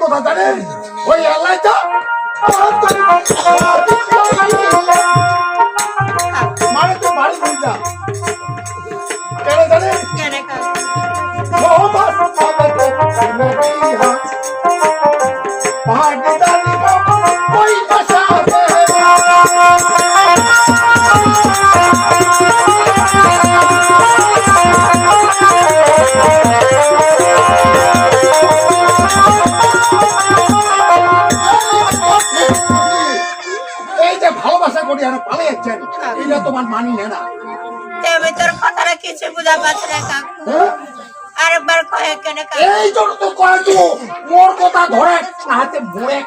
কথা জানেন? ওই আল্লাহটা করি আর পালিয়েছেন এটা তোমার মানি নেয় না। তুমি তোর কথাটা কিছু বুঝা পাচ্ছি না কাকু। হ্যাঁ? আরেকবার কয়ে কেন এই জন্য তো কয়ে তো মোর কথা ধরে হাতে মোড়ে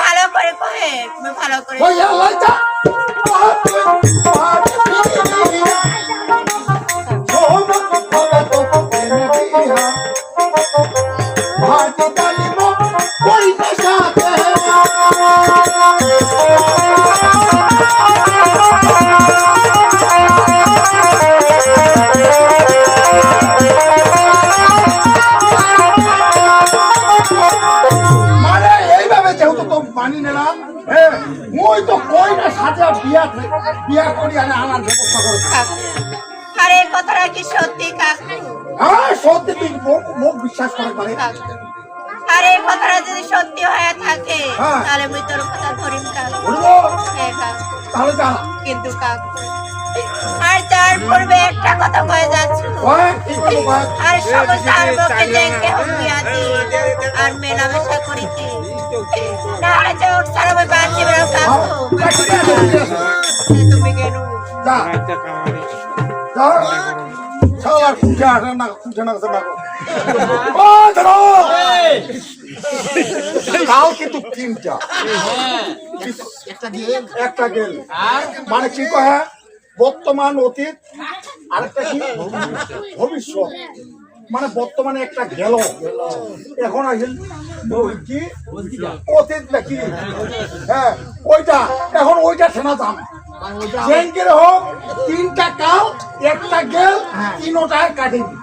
ভালো করে কয়ে তুমি ভালো করে তাহলে যা কিন্তু আর যার পূর্বে একটা কথা কয়ে যাচ্ছ আর সংসার মুখে দেখে হুঁকিয়াতি আর মেলামেশা করিতে না যে ওর সারা বই বাঁচি বেড়াও কাকু তুমি কেন যা যা সবার খুঁজে আসে না খুঁজে না না ও ধরো! কাল কিন্তু তিনটা। একটা গেল। মানে কি কয় বর্তমান অতীত আরেকটা কি? ভবিষ্যৎ। মানে বর্তমানে একটা গেল। এখন আসেন কি? অতীত নাকি হ্যাঁ ওইটা। এখন ওইটা শোনা যাম জেনকের হোক তিনটা কাল একটা গেল তিনোটায় কাটিনি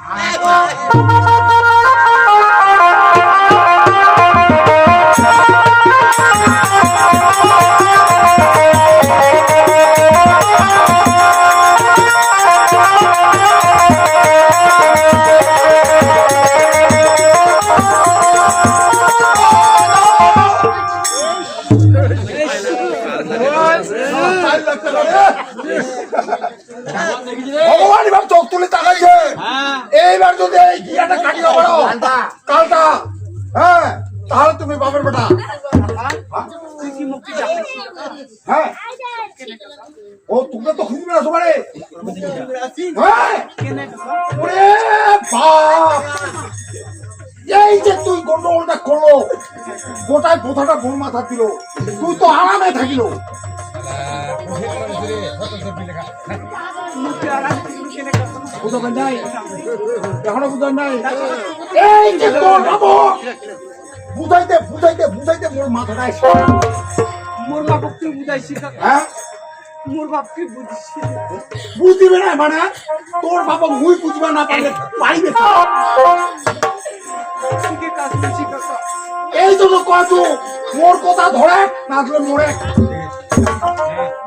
ভগবান এবার চোখ তুলে তাকাইছে এইবার যদি এই গিয়াটা কাটিয়ে পারো কালটা। হ্যাঁ তাহলে তুমি বাপের বেটা। হ্যাঁ। ও তোকে তো খুঁজবে না সবারে হ্যাঁ। ওরে বাপ। এই যে তুই গন্ডগোলটা করল গোটায় বোধাটা গোল মাথা দিল। তুই তো আরামে থাকিল। বুঝাবেন বুঝিবে না মানে তোর বাবা মুই বুঝবা না পারলে পাইবে এই জন্য কয় মোর কথা ধরে, না মরে।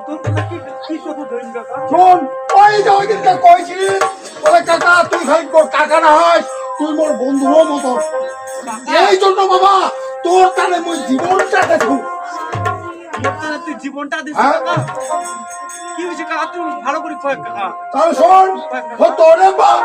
তোর কথা শোন ওই যে ওই দিনকে কইছিস বলে কাকা তুই কাকা না হয় তুই মোর বন্ধুর মতো এই জন্য বাবা তোর কানে মুই জীবনটা দেখু। তুই জীবনটা দিস? কি হয়েছে কাকা? তুই ভালো করে কয় কাকা। তাহলে শোন তোরে বাপ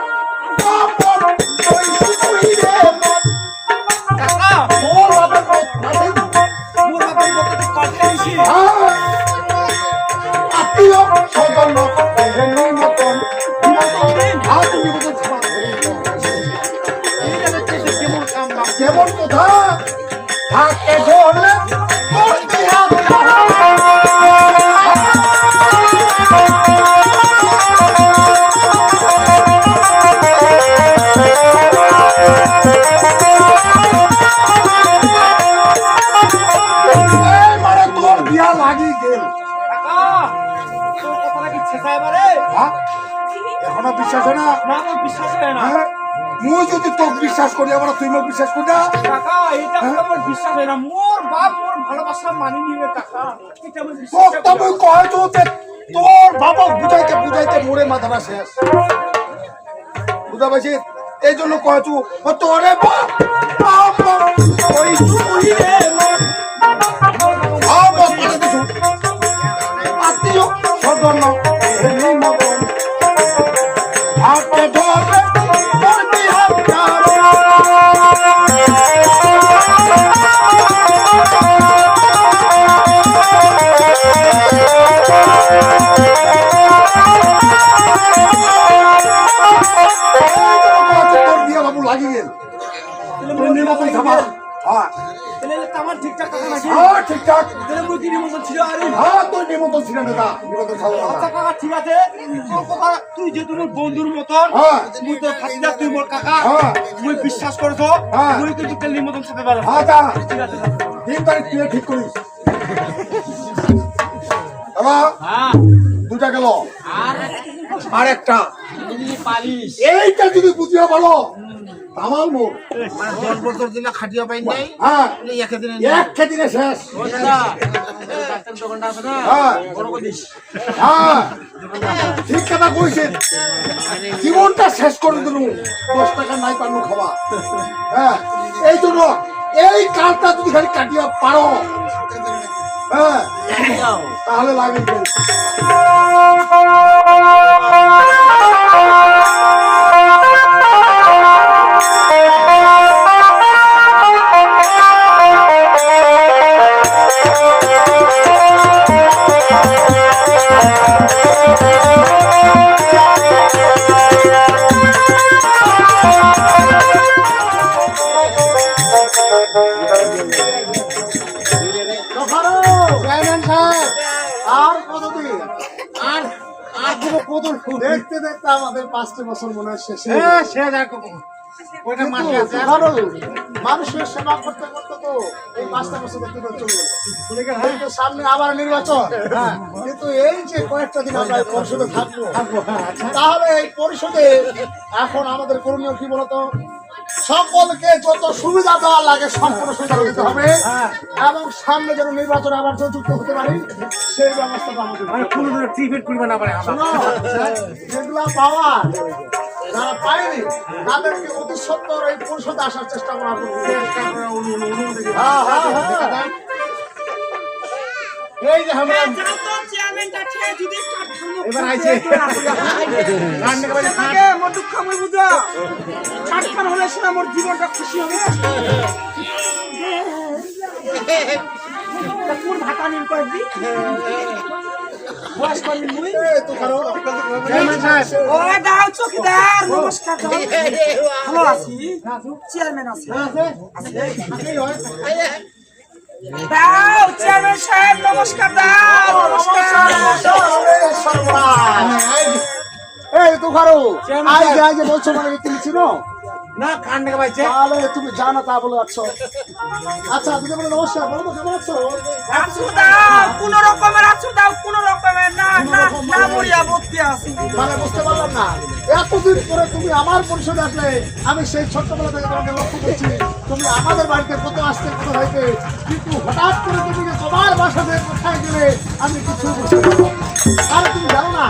এখনও বিশ্বাস হয় না? বিশ্বাস হয় না। হ্যাঁ? মুই যদি তোক বিশ্বাস করি তুই মোক বিশ্বাস করি না কাকা এটা আমার বিশ্বাস হয় না। মোর বাপ মোর ভালোবাসা মানি নিবে কাকা। এটা আমার বিশ্বাস তো মুই কয় তো তোর বাবা বুঝাইতে বুঝাইতে মোরে মাথাটা শেষ। বুঝা পাইছি এই জন্য কয় তু ও তোরে বাপ, বাপ, ওই তুই রে। ঠিকঠাক তাহলে কি নিমন্ত্রণ ছিল? আরে হ্যাঁ তোর নিমন্ত্রণ ছিল না দাদা নিমন্ত্রণ খাব আচ্ছা কাকা ঠিক আছে। তোর কাকা তুই যে তোমার বন্ধুর মতন হ্যাঁ। তোর ফাটিদা তুই মোর কাকা হ্যাঁ। বিশ্বাস করছ। কিন্তু কাল নিমন্ত্রণ সাথে পারো হ্যাঁ যা ঠিক আছে। দিন তারিখ তুই ঠিক করিস। বাবা হ্যাঁ। দুটা গেল। আর একটা। এইটা যদি বুঝিয়ে বলো। আমার মোর মানে দশ বছর দিলে খাটিয়া পাই নাই হ্যাঁ। একে দিনে এক খেদিনে শেষ। হ্যাঁ। হ্যাঁ। ঠিক কথা কইছেন। জীবনটা শেষ করে দিল। দশ টাকা নাই পারল খাওয়া। হ্যাঁ। এই জন্য এই কালটা যদি খালি কাটিয়া পারো হ্যাঁ তাহলে লাগে দেখতে দেখতে আমাদের পাঁচটা বছর মনে হয় শেষ হয়ে ওইটা মাঠে আছে। মানুষের সেবা করতে করতে তো এই পাঁচটা বছর দেখতে দেখতে চলে গেল। কিন্তু সামনে আবার নির্বাচন। কিন্তু এই যে কয়েকটা দিন আমরা এই পরিষদে থাকব তাহলে এই পরিষদে এখন আমাদের করণীয় কি বলতো? সকলকে যত সুবিধা দেওয়া লাগে সম্পূর্ণ সুবিধা দিতে হবে। এবং সামনে যেন নির্বাচন আবার যুক্ত হতে পারি সেই মানে না পারে পাওয়া যারা পায়নি তাদেরকে অতি সত্তর এই পরিষদে আসার চেষ্টা করা করব। হ্যাঁ, হ্যাঁ, হ্যাঁ। এই যে আমরা এবার আইছে। মোর দুঃখ মই বুঝা। কাটখান হলে শোনা মোর জীবনটা খুশি হবে। কোন ভাতা নিন কয়েকদি চেয়ারম্যান আছে? দাও চেয়ারম্যান সাহেব, নমস্কার দাও, নমস্কার। এই তো কারও আজ যে আজ যে বলছো মানে তুমি চিনো না? কান থেকে পাইছে তাহলে তুমি জানো তা বলে আছো আচ্ছা দিদি বলে নমস্কার বলো তো কেমন আছো? আছু দাও কোন রকমের আছু দাও কোন রকমের না না না মরিয়া বত্তি আছি। মানে বুঝতে পারলাম না। এতদিন পরে তুমি আমার পরিষদে আসলে আমি সেই ছোট্টবেলা থেকে তোমাকে লক্ষ্য করছি। তুমি আমাদের বাড়িতে কত আসতে কত হইতে কিন্তু হঠাৎ করে তুমি তোমার বাসাতে কোথায় গেলে আমি কিছু বুঝতে পারলাম না। তুমি জানো না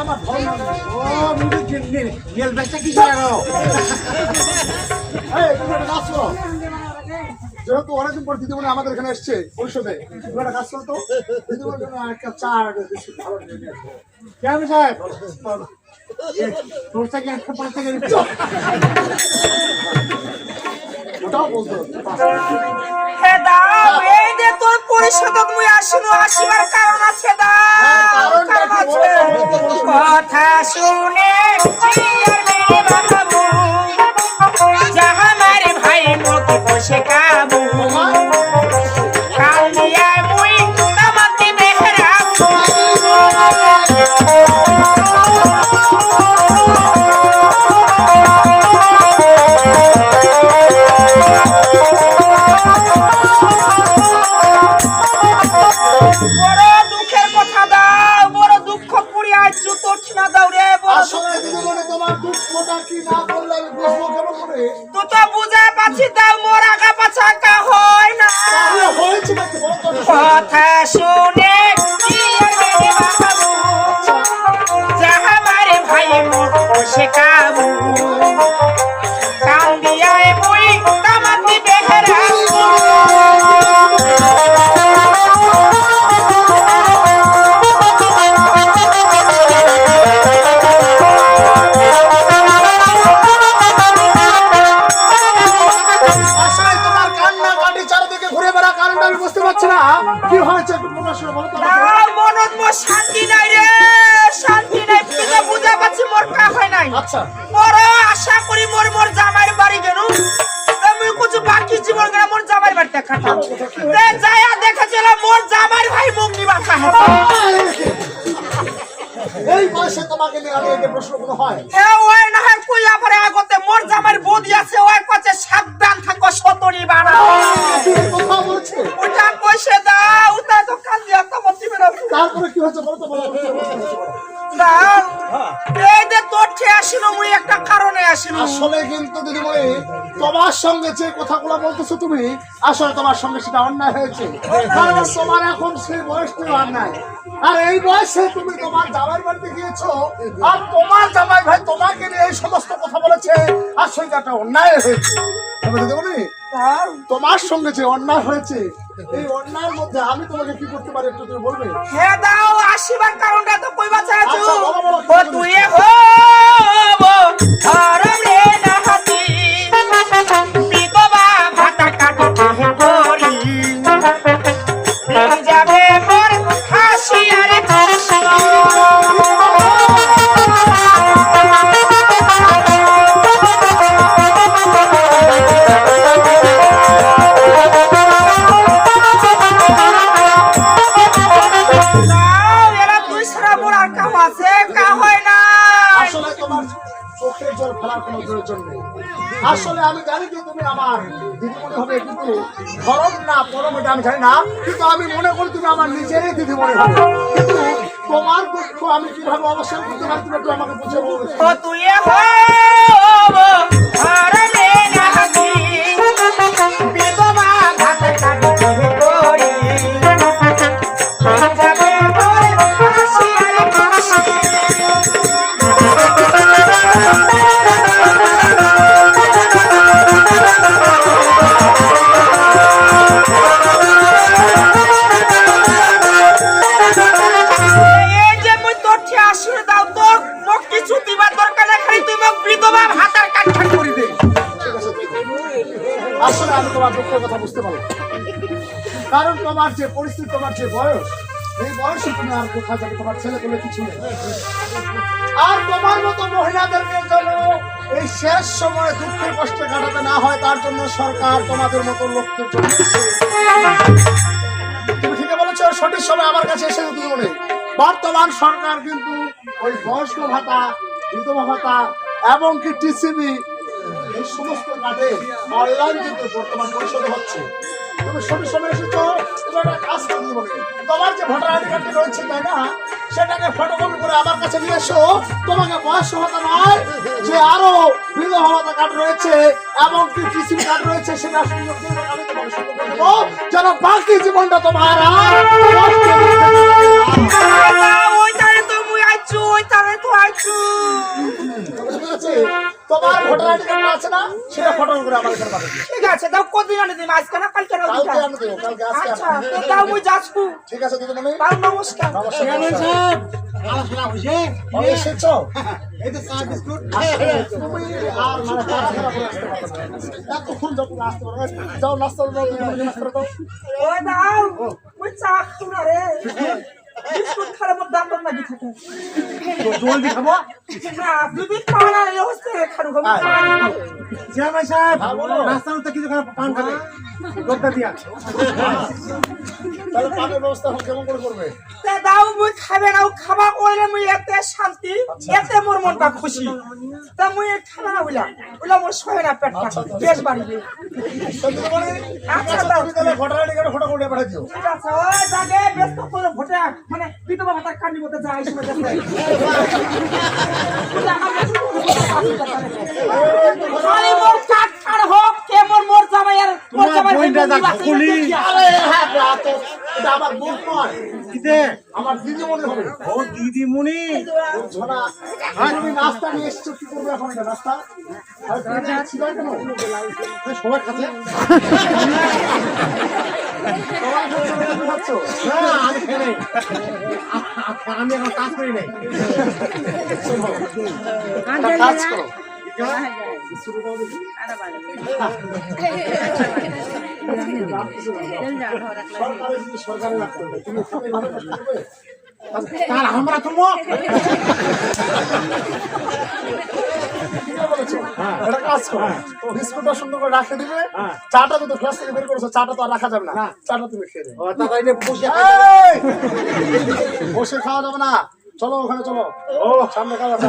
আমার ধর্ম ও মুদি গেল বেচা কি জানো এই, তুমি একটা কাজ করো। যেহেতু অনেকদিন পর দিদিমণি আমাদের এখানে এসছে পরিষদে তুমি একটা কাজ করো তো। দিদিমণির জন্য একটা চা ভালো। চেয়ারম্যান সাহেব? তোর থেকে একটা পাঁচ থেকে হবে। হে দাও এই যে তোর পরিষদক মুই আসিনু আসিবার কারণ আছে দাও কারণটা কারণ আছে। কথা শুনে চেয়ারম্যান বাবু যাহা মারে ভাই মতি বসে কাবু আর মনত মোর শান্তি নাই রে। শান্তি নাই তুই তো বুঝা পাচ্ছি মোর কা হয় নাই। আচ্ছা। বড় আশা করি মোর মোর জামাইয়ের বাড়ি গেল। আমি কিছু বাকি জীবন গেলে মোর জামাইয়ের বাড়িতে কাটাবো তে যায়া দেখেছিল মোর জামাইয়ের ভাই মুখ নিবা কাহে এই বয়সে তোমাকে নিয়ে আমি এই যে প্রশ্ন কোনো হয়। এ ওই না হয় কইয়া পরে আগতে মোর জামাইয়ের বদি আছে ওই কাছে সাবধান থাকো সতরি এই কথা বলছে। ওটা কইছে দা ওটা তো কাল দিয়া তো মতি বেরো তারপরে কি হয়েছে বলো তো বলো। দা এই যে তোর ঠে আসিল মুই একটা কারণে আসিল। আসলে কিন্তু দিদিমণি তোমার সঙ্গে যে কথাগুলো বলতেছো তুমি আসলে তোমার সঙ্গে সেটা অন্যায় হয়েছে। কারণ তোমার এখন সেই বয়সটা অন্যায় আর এই বয়সে তুমি তোমার জামাই বাড়িতে গিয়েছো আর তোমার জামাই ভাই তোমাকে নিয়ে এই সমস্ত কথা বলেছে আর এটা অন্যায় হয়েছে। তবে তোমার সঙ্গে যে অন্যায় হয়েছে এই অন্যায়ের মধ্যে আমি তোমাকে কি করতে পারি একটু তুমি বলবে? হ্যাঁ দাও আসিবার কারণটা তো কইবা জল ফেলার কোনো প্রয়োজন নেই। আসলে আমি জানি যে তুমি আমার দিদিমণি হবে, কিন্তু ধরম না, পরম এটা আমি জানি না, কিন্তু আমি মনে করি তুমি আমার নিজেরই দিদিমণি হবে। কিন্তু তোমার দুঃখ আমি কীভাবে অবশ্যই করতে পারি তুমি একটু আমাকে বুঝে বলো যে পরিস্থিতি, তোমার যে বয়স, এই বয়সে তুমি আর কোথায় যাবে? তোমার ছেলে পেলে কিছু নেই। আর তোমার মতো মহিলাদেরকে যেন এই শেষ সময়ে দুঃখের কষ্টে কাটাতে না হয়, তার জন্য সরকার তোমাদের মতো লোকদের জন্য তুমি ঠিকই বলেছ, সঠিক সময় আমার কাছে এসে বলে বর্তমান সরকার কিন্তু ওই বয়স্ক ভাতা বিধবা ভাতা এবং কি টিসিবি, এই সমস্ত কাজে অনলাইন কিন্তু বর্তমান পরিশোধ হচ্ছে। কাজ বলে। তোমার যে ভোটার আইডি রয়েছে, তাই না? সেটাকে ফটোকপি করে আমার কাছে নিয়ে এসো। তোমাকে বয়স হতে যে আরও বিধবা ভাতা কার্ড রয়েছে এবং কি টিসিবি কার্ড রয়েছে, সেটা আমি যেন বাকি জীবনটা তোমার তো আইছু তোমার ভোটার আইডি কার্ড আছে না? সেটা ফটো করে আমার কাছে পাঠাবে ঠিক আছে দাও কদিন আনে দিম আজকে না কালকে আজকে আচ্ছা তো দাও মুই যাচ্ছু ঠিক আছে দিদিমণি তাও নমস্কার। নমস্কার। নমস্কার। ও, এসেছ? আসলে তুমি আর মানে তাড়াহুড়া করে আসতে পারবে না। এতক্ষণ যখন আসতে পারবে যাও নাস্তা দাও নাস্তা দাও। ওই দাও মুই চা খাব রে। বিস্কুট খালে মোর দাম দাম লাগি থাকে জলদি খাব? না দুদিন খাওয়া না এই অবস্থায় খানো খাব। চেয়ারম্যান সাহেব মধ্যে কিছু খারাপ পান খাবে? লোকটা দিয়া তাহলে পানের ব্যবস্থা কেমন করে করবে? তে দাও মুই খাবে না খাবা কইলে মুই এতে শান্তি এতে মোর মনটা খুশি। তা মুই খাবা না বইলা? বইলা মোর সয় না পেট আচ্ছা, কাটে বেশ বাড়িবে আচ্ছা, দাও। তাহলে ভোটার আইডি ফটো করে পাঠিয়ে দিও? ঠিক আছে ওই জাগে ব্যস্ত করে ভোটে মানে বিধবা ভাতা কান্দি মতে যায় সময় দেখে খালি মোর কাট কাট হোক কে মোর মোর জামাই আর মোর তোমার জামাই বইনটা যা খুলি। আরে হ্যাঁ তো এটা আমার মনে হবে। ও দিদিমণি? তুমি নাস্তা নিয়ে এসছো কি করবে এখন নাস্তা? আমি এখন কাজ করি নাই। কাজ করো। আমরা সুন্দর করে চাটা থেকে বের করেছ চাটা তো আর রাখা যাবে না চাটা তুমি খেয়ে বসে খাওয়া যাবে না চলো ওখানে চলো ও সামনে কাজ আছে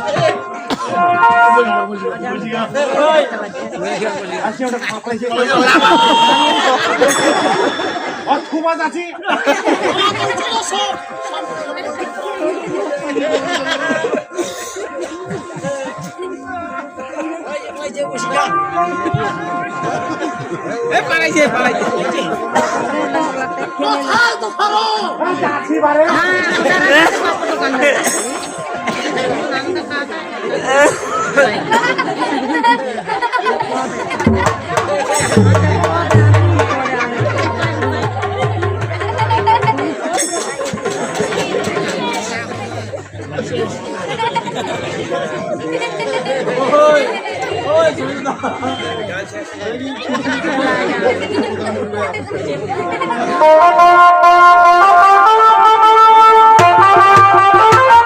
সামনে। আসি ওটা পাপাইছে ও খুব আজ আছি আছি বারে